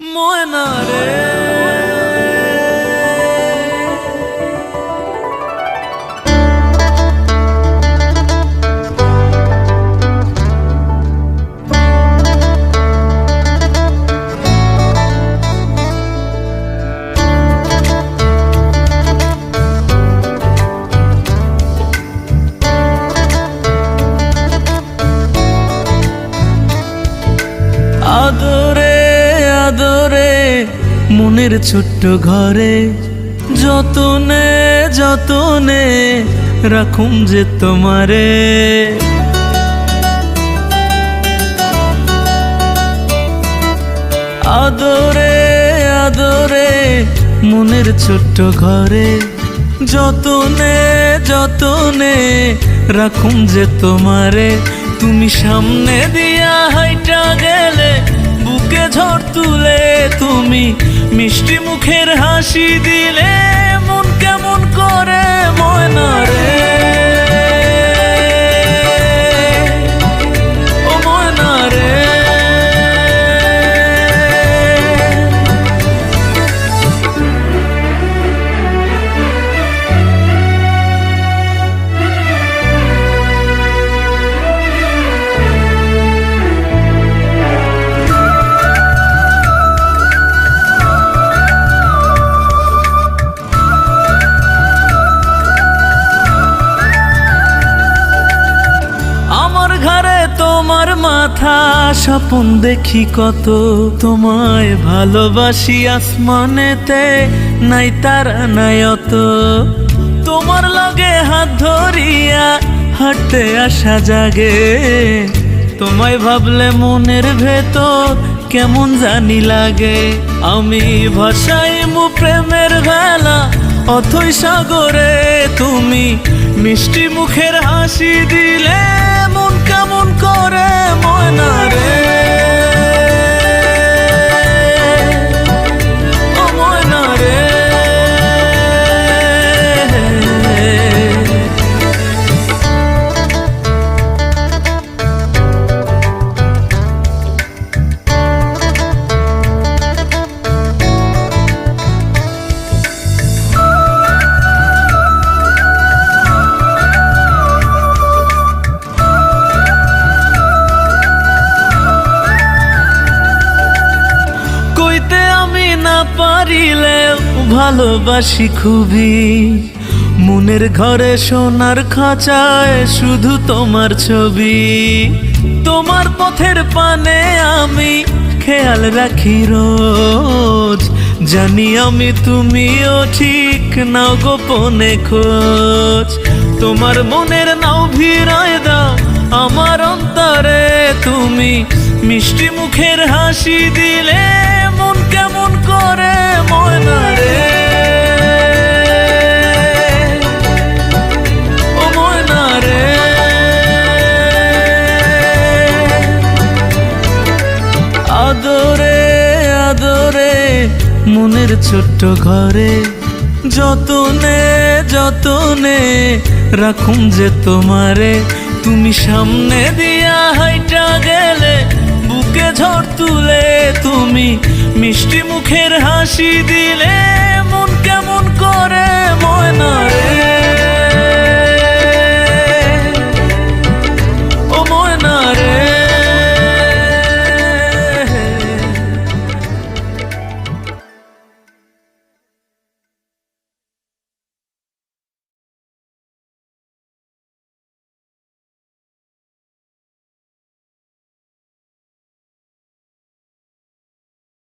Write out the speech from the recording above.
ময়না রে আদরে মনের ছোট্ট ঘরে। যতনে যতনে রাখুম যে তোমারে। আদরে আদরে মনের ছোট্ট ঘরে। যতনে যতনে রাখুম যে তোমারে। তুমি সামনে দিয়া হাইটা গেলে বুকে ঝড় তুলে তুমি মিষ্টি মুখের হাসি দিলে। তোমার মাথা, স্বপন দেখি কত। তোমায় ভালোবাসি আসমানেতে, নাই তারা নাই অত তোমার লগে হাত ধরিয়া হাঁটতে আসা জাগে। তোমায় ভাবলে মনের ভেতর কেমন জানি লাগে। আমি ভাষাই মু প্রেমের ভেলা, অথই সাগরে। তুমি মিষ্টি মুখের হাসি দিলে কেমন করে ময়না রে? আমি না পারিলে ভালোবাসি খুবই। মনের ঘরে সোনার খাঁচায় শুধু তোমার ছবি। তোমার পথের পানে আমি খেয়াল রাখি রোজ। জানি আমি তুমিও ঠিক নাও গোপনে খোঁজ। তোমার মনের নাও ভিড়ায় দাও আমার অন্তরে। তুমি মিষ্টি মুখের হাসি দিলে রে। আদরে আদরে, মনের ছোট্ট ঘরে যতনে যতনে রাখুম যে তোমারে। তুমি সামনে দিয়া হাইটা গেলে, বুকে ঝড় তুলে তুমি মিষ্টি মুখের হাসি দিলে মন কেমন করে ময়না রে?